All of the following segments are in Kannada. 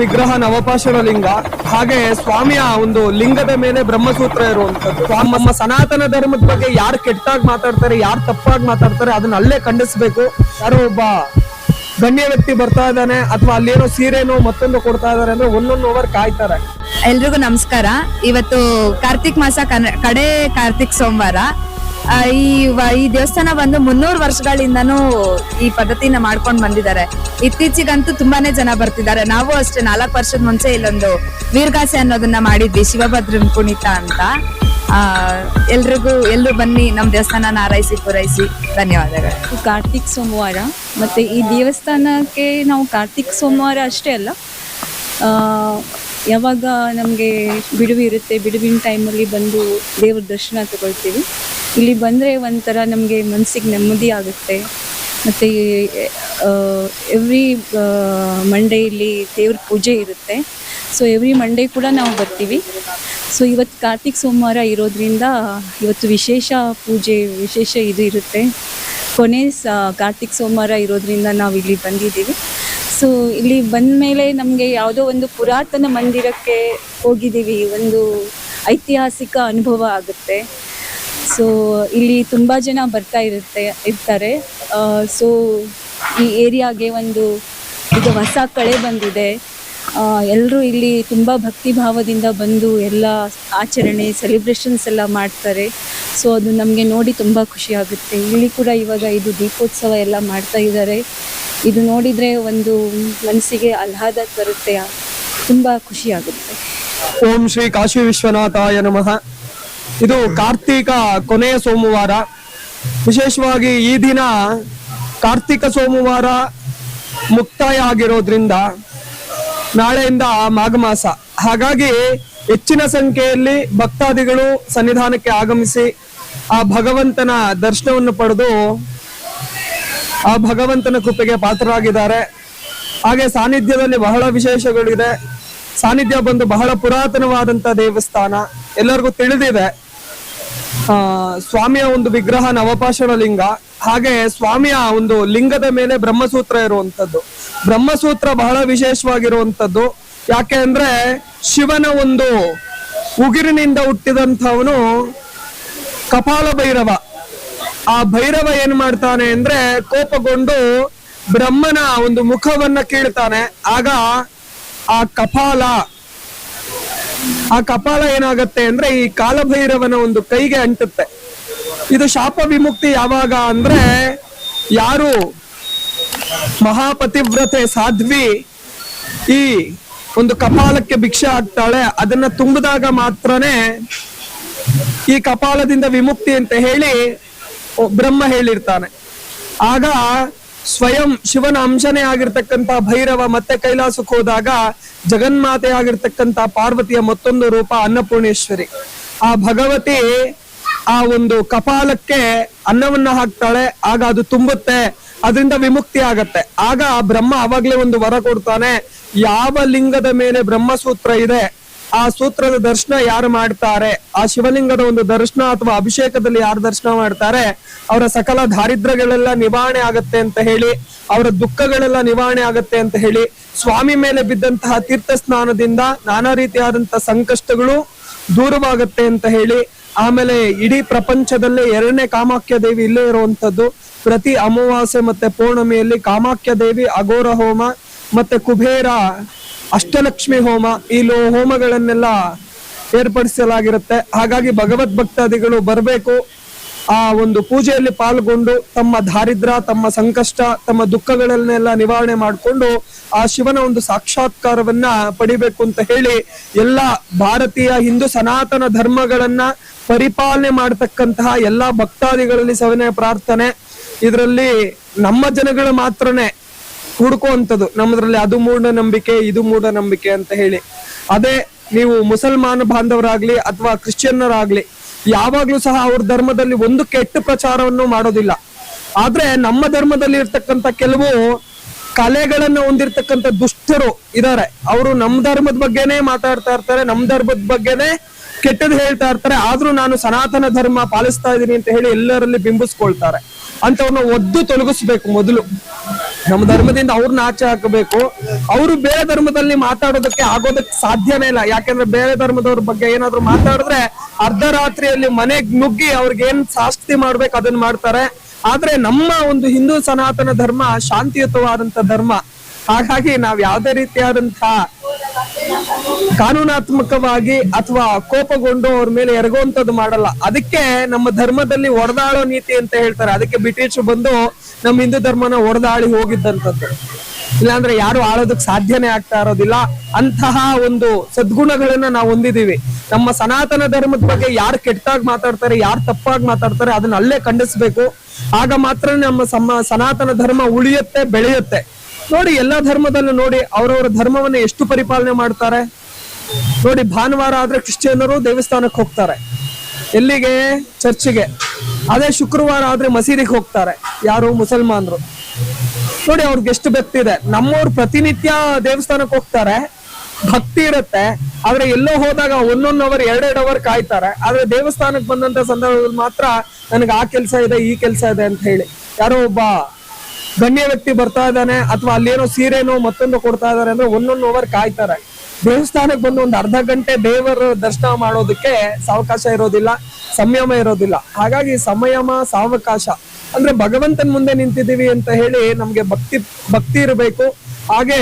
ವಿಗ್ರಹ ನವಪಾಷಾಣ ಲಿಂಗ ಹಾಗೆ ಸ್ವಾಮಿಯ ಒಂದು ಲಿಂಗದ ಮೇಲೆ ಬ್ರಹ್ಮಸೂತ್ರ ಇರುವಂತದ್ದು ನಮ್ಮ ಸನಾತನ ಧರ್ಮದ ಬಗ್ಗೆ ಯಾರು ಕೆಟ್ಟಾಗಿ ಮಾತಾಡ್ತಾರೆ, ಯಾರು ತಪ್ಪಾಗಿ ಮಾತಾಡ್ತಾರೆ ಅದನ್ನ ಅಲ್ಲೇ ಖಂಡಿಸ್ಬೇಕು. ಯಾರೋ ಒಬ್ಬ ಗಣ್ಯ ವ್ಯಕ್ತಿ ಬರ್ತಾ ಇದ್ದಾನೆ ಅಥವಾ ಅಲ್ಲೇನೋ ಸೀರೆನೋ ಮತ್ತೊಂದು ಕೊಡ್ತಾ ಇದಾರೆ ಅಂದ್ರೆ ಒಂದೊಂದು ಓವರ್ ಕಾಯ್ತಾರೆ. ಎಲ್ರಿಗೂ ನಮಸ್ಕಾರ. ಇವತ್ತು ಕಾರ್ತಿಕ್ ಮಾಸ ಕಡೆ ಕಾರ್ತಿಕ್ ಸೋಮವಾರ. ಈ ಈ ದೇವಸ್ಥಾನ ಬಂದು ಮುನ್ನೂರು ವರ್ಷಗಳಿಂದನೂ ಈ ಪದ್ಧತಿನ ಮಾಡ್ಕೊಂಡು ಬಂದಿದ್ದಾರೆ. ಇತ್ತೀಚೆಗಂತೂ ತುಂಬಾನೇ ಜನ ಬರ್ತಿದ್ದಾರೆ. ನಾವು ಅಷ್ಟೇ ನಾಲ್ಕು ವರ್ಷದ ಮುಂಚೆ ಇಲ್ಲೊಂದು ವೀರ್ಗಾಸೆ ಅನ್ನೋದನ್ನ ಮಾಡಿದ್ವಿ ಶಿವಭದ್ರನ್ ಕುಣಿತ ಅಂತ. ಆ, ಎಲ್ರಿಗೂ ಎಲ್ರು ಬನ್ನಿ ನಮ್ಮ ದೇವಸ್ಥಾನ ಆರೈಸಿ, ಪೂರೈಸಿ. ಧನ್ಯವಾದಗಳು. ಕಾರ್ತಿಕ್ ಸೋಮವಾರ ಮತ್ತೆ ಈ ದೇವಸ್ಥಾನಕ್ಕೆ ನಾವು ಕಾರ್ತಿಕ್ ಸೋಮವಾರ ಅಷ್ಟೇ ಅಲ್ಲ ಯಾವಾಗ ನಮಗೆ ಬಿಡುವಿರುತ್ತೆ ಬಿಡುವಿನ ಟೈಮಲ್ಲಿ ಬಂದು ದೇವ್ರ ದರ್ಶನ ತಗೊಳ್ತೀವಿ. ಇಲ್ಲಿ ಬಂದರೆ ಒಂಥರ ನಮಗೆ ಮನಸ್ಸಿಗೆ ನೆಮ್ಮದಿ ಆಗುತ್ತೆ. ಮತ್ತು ಎವ್ರಿ ಮಂಡೇ ಇಲ್ಲಿ ದೇವ್ರ ಪೂಜೆ ಇರುತ್ತೆ. ಸೊ ಎವ್ರಿ ಮಂಡೇ ಕೂಡ ನಾವು ಬರ್ತೀವಿ. ಸೊ ಇವತ್ತು ಕಾರ್ತಿಕ್ ಸೋಮವಾರ ಇರೋದ್ರಿಂದ ಇವತ್ತು ವಿಶೇಷ ಪೂಜೆ, ವಿಶೇಷ ಇದು ಇರುತ್ತೆ. ಕೊನೆ ಸ ಕಾರ್ತಿಕ್ ಸೋಮವಾರ ಇರೋದ್ರಿಂದ ನಾವು ಇಲ್ಲಿ ಬಂದಿದ್ದೀವಿ. ಸೊ ಇಲ್ಲಿ ಬಂದ ಮೇಲೆ ನಮಗೆ ಯಾವುದೋ ಒಂದು ಪುರಾತನ ಮಂದಿರಕ್ಕೆ ಹೋಗಿದ್ದೀವಿ. ಒಂದು ಐತಿಹಾಸಿಕ ಅನುಭವ ಆಗುತ್ತೆ. ಸೊ ಇಲ್ಲಿ ತುಂಬ ಜನ ಬರ್ತಾ ಇರುತ್ತೆ, ಇರ್ತಾರೆ. ಸೊ ಈ ಏರಿಯಾಗೆ ಒಂದು ಈಗ ಹೊಸ ಕಳೆ ಬಂದಿದೆ. ಎಲ್ಲರೂ ಇಲ್ಲಿ ತುಂಬ ಭಕ್ತಿ ಭಾವದಿಂದ ಬಂದು ಎಲ್ಲ ಆಚರಣೆ ಸೆಲೆಬ್ರೇಷನ್ಸ್ ಎಲ್ಲ ಮಾಡ್ತಾರೆ. ಸೊ ಅದು ನಮಗೆ ನೋಡಿ ತುಂಬ ಖುಷಿಯಾಗುತ್ತೆ ಇಲ್ಲಿ ಕೂಡ ಇವಾಗ ಇದು ದೀಪೋತ್ಸವ ಎಲ್ಲ ಮಾಡ್ತಾ ಇದ್ದಾರೆ. ಇದು ನೋಡಿದರೆ ಒಂದು ಮನಸ್ಸಿಗೆ ಆಹ್ಲಾದ ಬರುತ್ತೆ ತುಂಬ ಖುಷಿ ಆಗುತ್ತೆ. ಓಂ ಶ್ರೀ ಕಾಶಿ ವಿಶ್ವನಾಥಾಯ ನಮಃ. ಇದು ಕಾರ್ತೀಕ ಕೊನೆಯ ಸೋಮವಾರ. ವಿಶೇಷವಾಗಿ ಈ ದಿನ ಕಾರ್ತಿಕ ಸೋಮವಾರ ಮುಕ್ತಾಯ ಆಗಿರೋದ್ರಿಂದ ನಾಳೆಯಿಂದ ಮಾಘ ಮಾಸ. ಹಾಗಾಗಿ ಹೆಚ್ಚಿನ ಸಂಖ್ಯೆಯಲ್ಲಿ ಭಕ್ತಾದಿಗಳು ಸನ್ನಿಧಾನಕ್ಕೆ ಆಗಮಿಸಿ ಆ ಭಗವಂತನ ದರ್ಶನವನ್ನು ಪಡೆದು ಆ ಭಗವಂತನ ಕೃಪೆಗೆ ಪಾತ್ರರಾಗಿದ್ದಾರೆ. ಹಾಗೆ ಸಾನ್ನಿಧ್ಯದಲ್ಲಿ ಬಹಳ ವಿಶೇಷಗಳಿದೆ. ಸಾನ್ನಿಧ್ಯ ಬಂದು ಬಹಳ ಪುರಾತನವಾದಂತ ದೇವಸ್ಥಾನ ಎಲ್ಲರಿಗೂ ತಿಳಿದಿದೆ. ಸ್ವಾಮಿಯ ಒಂದು ವಿಗ್ರಹ ನವಪಾಷಣ ಲಿಂಗ. ಹಾಗೆ ಸ್ವಾಮಿಯ ಒಂದು ಲಿಂಗದ ಮೇಲೆ ಬ್ರಹ್ಮಸೂತ್ರ ಇರುವಂತದ್ದು ಬ್ರಹ್ಮಸೂತ್ರ ಬಹಳ ವಿಶೇಷವಾಗಿರುವಂತದ್ದು ಯಾಕೆ ಅಂದ್ರೆ ಶಿವನ ಒಂದು ಉಗಿರಿನಿಂದ ಹುಟ್ಟಿದಂಥವನು ಕಪಾಲ ಭೈರವ. ಆ ಭೈರವ ಏನ್ ಮಾಡ್ತಾನೆ ಅಂದ್ರೆ ಕೋಪಗೊಂಡು ಬ್ರಹ್ಮನ ಒಂದು ಮುಖವನ್ನ ಕೀಳ್ತಾನೆ. ಆಗ ಆ ಕಪಾಲ ಆ ಕಪಾಲ ಏನಾಗತ್ತೆ ಅಂದ್ರೆ ಈ ಕಾಲಭೈರವನ ಒಂದು ಕೈಗೆ ಅಂಟುತ್ತೆ. ಇದು ಶಾಪ ವಿಮುಕ್ತಿ ಯಾವಾಗ ಅಂದ್ರೆ ಯಾರು ಮಹಾಪತಿವ್ರತೆ ಸಾಧ್ವಿ ಈ ಒಂದು ಕಪಾಲಕ್ಕೆ ಭಿಕ್ಷೆ ಹಾಕ್ತಾಳೆ, ಅದನ್ನ ತುಂಬಿದಾಗ ಮಾತ್ರನೇ ಈ ಕಪಾಲದಿಂದ ವಿಮುಕ್ತಿ ಅಂತ ಹೇಳಿ ಬ್ರಹ್ಮ ಹೇಳಿರ್ತಾನೆ. ಆಗ ಸ್ವಯಂ ಶಿವನ ಅಂಶನೇ ಆಗಿರ್ತಕ್ಕಂತ ಭೈರವ ಮತ್ತೆ ಕೈಲಾಸಕ್ಕೆ ಹೋದಾಗ ಜಗನ್ಮಾತೆ ಆಗಿರ್ತಕ್ಕಂತ ಪಾರ್ವತಿಯ ಮತ್ತೊಂದು ರೂಪ ಅನ್ನಪೂರ್ಣೇಶ್ವರಿ. ಆ ಭಗವತಿ ಆ ಒಂದು ಕಪಾಲಕ್ಕೆ ಅನ್ನವನ್ನ ಹಾಕ್ತಾಳೆ, ಆಗ ಅದು ತುಂಬುತ್ತೆ, ಅದರಿಂದ ವಿಮುಕ್ತಿ ಆಗತ್ತೆ. ಆಗ ಬ್ರಹ್ಮ ಅವಾಗ್ಲೇ ಒಂದು ವರ ಕೊಡ್ತಾನೆ, ಯಾವ ಲಿಂಗದ ಮೇಲೆ ಬ್ರಹ್ಮಸೂತ್ರ ಇದೆ ಆ ಸೂತ್ರದ ದರ್ಶನ ಯಾರು ಮಾಡ್ತಾರೆ? ಆ ಶಿವಲಿಂಗದ ಒಂದು ದರ್ಶನ ಅಥವಾ ಅಭಿಷೇಕದಲ್ಲಿ ಯಾರು ದರ್ಶನ ಮಾಡ್ತಾರೆ? ಅವರ ಸಕಲ ದಾರಿದ್ರ್ಯಗಳೆಲ್ಲ ನಿವಾರಣೆ ಆಗತ್ತೆ ಅಂತ ಹೇಳಿ, ಅವರ ದುಃಖಗಳೆಲ್ಲ ನಿವಾರಣೆ ಆಗತ್ತೆ ಅಂತ ಹೇಳಿ, ಸ್ವಾಮಿ ಮೇಲೆ ಬಿದ್ದಂತಹ ತೀರ್ಥ ಸ್ನಾನದಿಂದ ನಾನಾ ರೀತಿಯಾದಂತಹ ಸಂಕಷ್ಟಗಳು ದೂರವಾಗತ್ತೆ ಅಂತ ಹೇಳಿ, ಆಮೇಲೆ ಇಡೀ ಪ್ರಪಂಚದಲ್ಲೇ ಎರಡನೇ ಕಾಮಾಖ್ಯ ದೇವಿ ಇಲ್ಲೇ ಇರುವಂತದ್ದು ಪ್ರತಿ ಅಮಾವಾಸ್ಯೆ ಮತ್ತೆ ಪೌರ್ಣಮಿಯಲ್ಲಿ ಕಾಮಾಖ್ಯ ದೇವಿ ಅಘೋರ ಹೋಮ ಮತ್ತೆ ಕುಬೇರ ಅಷ್ಟಲಕ್ಷ್ಮಿ ಹೋಮ ಈ ಲೋ ಹೋಮಗಳನ್ನೆಲ್ಲ ಏರ್ಪಡಿಸಲಾಗಿರುತ್ತೆ. ಹಾಗಾಗಿ ಭಗವದ್ ಭಕ್ತಾದಿಗಳು ಬರಬೇಕು. ಆ ಒಂದು ಪೂಜೆಯಲ್ಲಿ ಪಾಲ್ಗೊಂಡು ತಮ್ಮ ದಾರಿದ್ರ, ತಮ್ಮ ಸಂಕಷ್ಟ, ತಮ್ಮ ದುಃಖಗಳನ್ನೆಲ್ಲ ನಿವಾರಣೆ ಮಾಡಿಕೊಂಡು ಆ ಶಿವನ ಒಂದು ಸಾಕ್ಷಾತ್ಕಾರವನ್ನ ಪಡಿಬೇಕು ಅಂತ ಹೇಳಿ ಎಲ್ಲ ಭಾರತೀಯ ಹಿಂದೂ ಸನಾತನ ಧರ್ಮಗಳನ್ನ ಪರಿಪಾಲನೆ ಮಾಡತಕ್ಕಂತಹ ಎಲ್ಲಾ ಭಕ್ತಾದಿಗಳಲ್ಲಿ ಸವನೆ ಪ್ರಾರ್ಥನೆ. ಇದರಲ್ಲಿ ನಮ್ಮ ಜನಗಳು ಮಾತ್ರನೇ ಹುಡುಕುವಂಥದ್ದು. ನಮ್ಮದ್ರಲ್ಲಿ ಅದು ಮೂಢನಂಬಿಕೆ, ಇದು ಮೂಢನಂಬಿಕೆ ಅಂತ ಹೇಳಿ. ಅದೇ ನೀವು ಮುಸಲ್ಮಾನ ಬಾಂಧವರಾಗ್ಲಿ ಅಥವಾ ಕ್ರಿಶ್ಚಿಯನ್ನರಾಗ್ಲಿ, ಯಾವಾಗ್ಲೂ ಸಹ ಅವ್ರ ಧರ್ಮದಲ್ಲಿ ಒಂದು ಕೆಟ್ಟ ಪ್ರಚಾರವನ್ನು ಮಾಡೋದಿಲ್ಲ. ಆದ್ರೆ ನಮ್ಮ ಧರ್ಮದಲ್ಲಿ ಇರ್ತಕ್ಕಂತ ಕೆಲವು ಕಲೆಗಳನ್ನ ಹೊಂದಿರ್ತಕ್ಕಂಥ ದುಷ್ಟರು ಇದಾರೆ. ಅವರು ನಮ್ಮ ಧರ್ಮದ ಬಗ್ಗೆನೆ ಮಾತಾಡ್ತಾ ಇರ್ತಾರೆ, ನಮ್ಮ ಧರ್ಮದ ಬಗ್ಗೆನೆ ಕೆಟ್ಟದ್ದು ಹೇಳ್ತಾ ಇರ್ತಾರೆ. ಆದ್ರೂ ನಾನು ಸನಾತನ ಧರ್ಮ ಪಾಲಿಸ್ತಾ ಇದ್ದೀನಿ ಅಂತ ಹೇಳಿ ಎಲ್ಲರಲ್ಲಿ ಬಿಂಬಿಸ್ಕೊಳ್ತಾರೆ. ಅಂತವ್ರನ್ನ ಒದ್ದು ತೊಲಗಿಸ್ಬೇಕು ಮೊದಲು. ನಮ್ಮ ಧರ್ಮದಿಂದ ಅವ್ರನ್ನ ಆಚೆ ಹಾಕಬೇಕು. ಅವರು ಬೇರೆ ಧರ್ಮದಲ್ಲಿ ಮಾತಾಡೋದಕ್ಕೆ ಆಗೋದಕ್ಕೆ ಸಾಧ್ಯನೇ ಇಲ್ಲ. ಯಾಕಂದ್ರೆ ಬೇರೆ ಧರ್ಮದವ್ರ ಬಗ್ಗೆ ಏನಾದ್ರು ಮಾತಾಡಿದ್ರೆ ಅರ್ಧರಾತ್ರಿಯಲ್ಲಿ ಮನೆಗ್ ನುಗ್ಗಿ ಅವ್ರಿಗೆ ಏನ್ ಶಾಸ್ತಿ ಮಾಡ್ಬೇಕು ಅದನ್ನ ಮಾಡ್ತಾರೆ. ಆದ್ರೆ ನಮ್ಮ ಒಂದು ಹಿಂದೂ ಸನಾತನ ಧರ್ಮ ಶಾಂತಿಯುತವಾದಂತ ಧರ್ಮ. ಹಾಗಾಗಿ ನಾವ್ ಯಾವ್ದೇ ರೀತಿಯಾದಂತಹ ಕಾನೂನಾತ್ಮಕವಾಗಿ ಅಥವಾ ಕೋಪಗೊಂಡು ಅವ್ರ ಮೇಲೆ ಎರಗುವಂತದ್ದು ಮಾಡಲ್ಲ. ಅದಕ್ಕೆ ನಮ್ಮ ಧರ್ಮದಲ್ಲಿ ಒಡೆದಾಳೋ ನೀತಿ ಅಂತ ಹೇಳ್ತಾರೆ. ಅದಕ್ಕೆ ಬ್ರಿಟಿಷ್ ಬಂದು ನಮ್ಮ ಹಿಂದೂ ಧರ್ಮನ ಒಡೆದಾಳಿ ಹೋಗಿದ್ದಂಥದ್ದು. ಇಲ್ಲಾಂದ್ರೆ ಯಾರು ಆಳೋದಕ್ ಸಾಧ್ಯನೇ ಆಗ್ತಾ ಇರೋದಿಲ್ಲ. ಅಂತಹ ಒಂದು ಸದ್ಗುಣಗಳನ್ನ ನಾವು ಹೊಂದಿದೀವಿ ನಮ್ಮ ಸನಾತನ ಧರ್ಮದ ಬಗ್ಗೆ ಯಾರು ಕೆಟ್ಟಾಗಿ ಮಾತಾಡ್ತಾರೆ, ಯಾರು ತಪ್ಪಾಗಿ ಮಾತಾಡ್ತಾರೆ, ಅದನ್ನ ಅಲ್ಲೇ ಖಂಡಿಸ್ಬೇಕು. ಆಗ ಮಾತ್ರ ನಮ್ಮ ಸಮ, ಸನಾತನ ಧರ್ಮ ಉಳಿಯುತ್ತೆ, ಬೆಳೆಯುತ್ತೆ. ನೋಡಿ, ಎಲ್ಲಾ ಧರ್ಮದಲ್ಲೂ ನೋಡಿ, ಅವರವರ ಧರ್ಮವನ್ನ ಎಷ್ಟು ಪರಿಪಾಲನೆ ಮಾಡ್ತಾರೆ? ನೋಡಿ, ಭಾನುವಾರ ಆದ್ರೆ ಕ್ರಿಶ್ಚಿಯನ್ನರು ದೇವಸ್ಥಾನಕ್ಕೆ ಹೋಗ್ತಾರೆ. ಎಲ್ಲಿಗೆ? ಚರ್ಚಿಗೆ. ಅದೇ ಶುಕ್ರವಾರ ಆದ್ರೆ ಮಸೀದಿಗೆ ಹೋಗ್ತಾರೆ, ಯಾರು? ಮುಸಲ್ಮಾನರು. ನೋಡಿ, ಅವ್ರಿಗೆ ಎಷ್ಟು ಇದೆ. ನಮ್ಮವ್ರು ಪ್ರತಿನಿತ್ಯ ದೇವಸ್ಥಾನಕ್ಕೆ ಹೋಗ್ತಾರೆ, ಭಕ್ತಿ ಇರುತ್ತೆ, ಆದ್ರೆ ಎಲ್ಲೋ ಹೋದಾಗ ಒಂದೊಂದು ಅವರ್ ಎರಡೆರಡು ಅವರ್ ಕಾಯ್ತಾರೆ. ಆದ್ರೆ ದೇವಸ್ಥಾನಕ್ಕೆ ಬಂದಂತ ಸಂದರ್ಭದಲ್ಲಿ ಮಾತ್ರ ನನಗೆ ಆ ಕೆಲಸ ಇದೆ, ಈ ಕೆಲಸ ಇದೆ ಅಂತ ಹೇಳಿ. ಯಾರೋ ಒಬ್ಬ ಗಣ್ಯ ವ್ಯಕ್ತಿ ಬರ್ತಾ ಇದ್ದಾನೆ ಅಥವಾ ಅಲ್ಲೇನೋ ಸೀರೆನೋ ಮತ್ತೊಂದು ಕೊಡ್ತಾ ಇದಾರೆ ಅಂದ್ರೆ ಒಂದೊಂದು ಓವರ್ ಕಾಯ್ತಾರೆ. ದೇವಸ್ಥಾನಕ್ಕೆ ಬಂದು ಒಂದು ಅರ್ಧ ಗಂಟೆ ದೇವರ ದರ್ಶನ ಮಾಡೋದಕ್ಕೆ ಸಾವಕಾಶ ಇರೋದಿಲ್ಲ, ಸಂಯಮ ಇರೋದಿಲ್ಲ. ಹಾಗಾಗಿ ಸಂಯಮ, ಸಾವಕಾಶ, ಅಂದ್ರೆ ಭಗವಂತನ ಮುಂದೆ ನಿಂತಿದ್ದೀವಿ ಅಂತ ಹೇಳಿ ನಮ್ಗೆ ಭಕ್ತಿ ಭಕ್ತಿ ಇರಬೇಕು, ಹಾಗೆ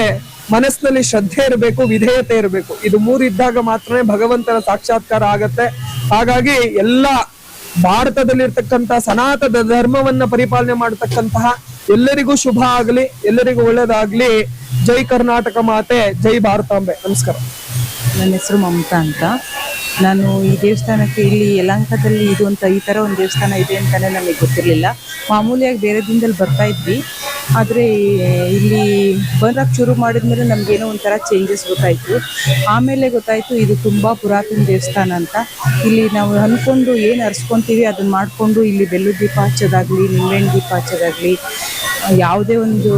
ಮನಸ್ಸಿನಲ್ಲಿ ಶ್ರದ್ಧೆ ಇರಬೇಕು, ವಿಧೇಯತೆ ಇರಬೇಕು. ಇದು ಮೂರು ಇದ್ದಾಗ ಮಾತ್ರನೇ ಭಗವಂತನ ಸಾಕ್ಷಾತ್ಕಾರ ಆಗತ್ತೆ. ಹಾಗಾಗಿ ಎಲ್ಲ ಭಾರತದಲ್ಲಿರ್ತಕ್ಕಂತಹ ಸನಾತನ ಧರ್ಮವನ್ನ ಪರಿಪಾಲನೆ ಮಾಡತಕ್ಕಂತಹ ಎಲ್ಲರಿಗೂ ಶುಭ ಆಗಲಿ, ಎಲ್ಲರಿಗೂ ಒಳ್ಳೇದಾಗ್ಲಿ. ಜೈ ಕರ್ನಾಟಕ ಮಾತೆ, ಜೈ ಭಾರತಾಂಬೆ. ನಮಸ್ಕಾರ. ನನ್ನ ಹೆಸರು ಮಮತಾ ಅಂತ. ನಾನು ಈ ದೇವಸ್ಥಾನಕ್ಕೆ ಇಲ್ಲಿ ಯಲಂಕದಲ್ಲಿ ಇದು ಅಂತ ಈ ಥರ ಒಂದು ದೇವಸ್ಥಾನ ಇದೆ ಅಂತಲೇ ನಮಗೆ ಗೊತ್ತಿರಲಿಲ್ಲ. ಮಾಮೂಲಿಯಾಗಿ ಬೇರೆ ದಿನದಲ್ಲಿ ಬರ್ತಾ ಇದ್ವಿ. ಆದರೆ ಇಲ್ಲಿ ಬಂದಾಗ ಶುರು ಮಾಡಿದ್ಮೇಲೆ ನಮಗೇನೋ ಒಂಥರ ಚೇಂಜಸ್ ಗೊತ್ತಾಯಿತು. ಆಮೇಲೆ ಗೊತ್ತಾಯಿತು ಇದು ತುಂಬ ಪುರಾತನ ದೇವಸ್ಥಾನ ಅಂತ. ಇಲ್ಲಿ ನಾವು ಅಂದ್ಕೊಂಡು ಏನು ಅರ್ಸ್ಕೊತೀವಿ ಅದನ್ನ ಮಾಡಿಕೊಂಡು ಇಲ್ಲಿ ಬೆಲ್ಲದ ದೀಪ ಹಚ್ಚೋದಾಗಲಿ, ನಿಂಬೆಹಣ್ಣು ದೀಪ ಹಚ್ಚೋದಾಗಲಿ, ಯಾವುದೇ ಒಂದು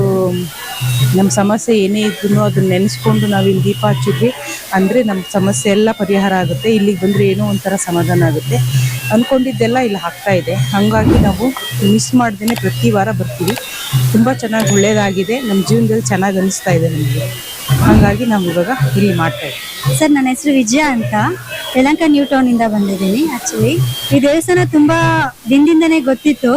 ನಮ್ಮ ಸಮಸ್ಯೆ ಏನೇ ಇದ್ರೂ ಅದನ್ನ ನೆನೆಸ್ಕೊಂಡು ನಾವು ಇಲ್ಲಿ ದೀಪ ಹಚ್ಚಿದ್ವಿ. ಅಂದರೆ ನಮ್ಮ ಸಮಸ್ಯೆ ಎಲ್ಲ ಪರಿಹಾರ ಆಗುತ್ತೆ. ಇಲ್ಲಿಗೆ ಬಂದರೆ ಏನೋ ಒಂಥರ ಸಮಾಧಾನ ಆಗುತ್ತೆ. ಅಂದ್ಕೊಂಡಿದ್ದೆಲ್ಲ ಇಲ್ಲಿ ಆಗ್ತಾ ಇದೆ. ಹಾಗಾಗಿ ನಾವು ಮಿಸ್ ಮಾಡ್ದೇ ಪ್ರತಿ ವಾರ ಬರ್ತೀವಿ. ತುಂಬ ಚೆನ್ನಾಗಿ ಒಳ್ಳೆಯದಾಗಿದೆ ನಮ್ಮ ಜೀವನದಲ್ಲಿ ಚೆನ್ನಾಗಿ ಅನಿಸ್ತಾ ಇದೆ ನಮಗೆ. ಹಾಗಾಗಿ ನಾವು ಇವಾಗ ಇಲ್ಲಿ ಮಾಡ್ತಾ ಇದ್ದೀವಿ ಸರ್, ನನ್ನ ಹೆಸರು ವಿಜಯ ಅಂತ. ಯಲಂಕ ನ್ಯೂ ಟೌನಿಂದ ಬಂದಿದ್ದೀನಿ ಆಕ್ಚುಲಿ ಈ ದೇವಸ್ಥಾನ ತುಂಬಾ ದಿನದಿಂದನೇ ಗೊತ್ತಿತ್ತು.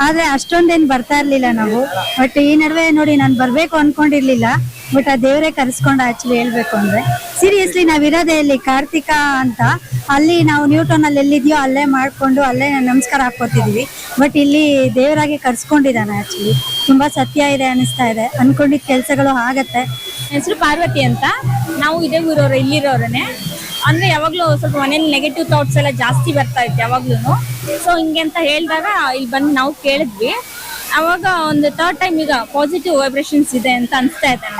ಆದ್ರೆ ಅಷ್ಟೊಂದೇನ್ ಬರ್ತಾ ಇರ್ಲಿಲ್ಲ ನಾವು. ಬಟ್ ಈ ನಡುವೆ ನೋಡಿ ನಾನು ಬರ್ಬೇಕು ಅನ್ಕೊಂಡಿರ್ಲಿಲ್ಲ. ಬಟ್ ಆ ದೇವರೇ ಕರೆಸ್ಕೊಂಡ ಆಕ್ಚುಲಿ ಹೇಳ್ಬೇಕು ಅಂದ್ರೆ. ಸೀರಿಯಸ್ಲಿ ನಾವ್ ಇರೋದೇ ಇಲ್ಲಿ ಕಾರ್ತಿಕ ಅಂತ. ಅಲ್ಲಿ ನಾವು ನ್ಯೂಟನ್ ಅಲ್ಲಿ ಎಲ್ಲಿದ್ಯೋ ಅಲ್ಲೇ ಮಾಡ್ಕೊಂಡು ಅಲ್ಲೇ ನಮಸ್ಕಾರ ಹಾಕೋತಿದೀವಿ ಬಟ್ ಇಲ್ಲಿ ದೇವರಾಗಿ ಕರ್ಸ್ಕೊಂಡಿದ್ದಾನೆ ಆಕ್ಚುಲಿ ತುಂಬಾ ಸತ್ಯ ಇದೆ ಅನಿಸ್ತಾ ಇದೆ. ಅನ್ಕೊಂಡಿದ್ ಕೆಲ್ಸಗಳು ಆಗತ್ತೆ. ಹೆಸರು ಪಾರ್ವತಿ ಅಂತ. ನಾವು ಇದೇ ಊರವ್ರ, ಇಲ್ಲಿರೋರನೆ. ಅಂದ್ರೆ ಯಾವಾಗ್ಲೂ ಸ್ವಲ್ಪ ಮನೇಲಿ ನೆಗೆಟಿವ್ ಥಾಟ್ಸ್ ಎಲ್ಲ ಜಾಸ್ತಿ ಬರ್ತಾ ಇತ್ತು ಯಾವಾಗ್ಲೂ ಸೊ ಹಿಂಗೆ ಅಂತ ಹೇಳಿದಾಗ ಇಲ್ಲಿ ಬಂದು ನಾವು ಕೇಳಿದ್ವಿ. ಅವಾಗ ಒಂದು ಥರ್ಡ್ ಟೈಮ್ ಈಗ ಪಾಸಿಟಿವ್ ವೈಬ್ರೇಷನ್ಸ್ ಇದೆ ಅಂತ ಅನಿಸ್ತಾ ಇದೆ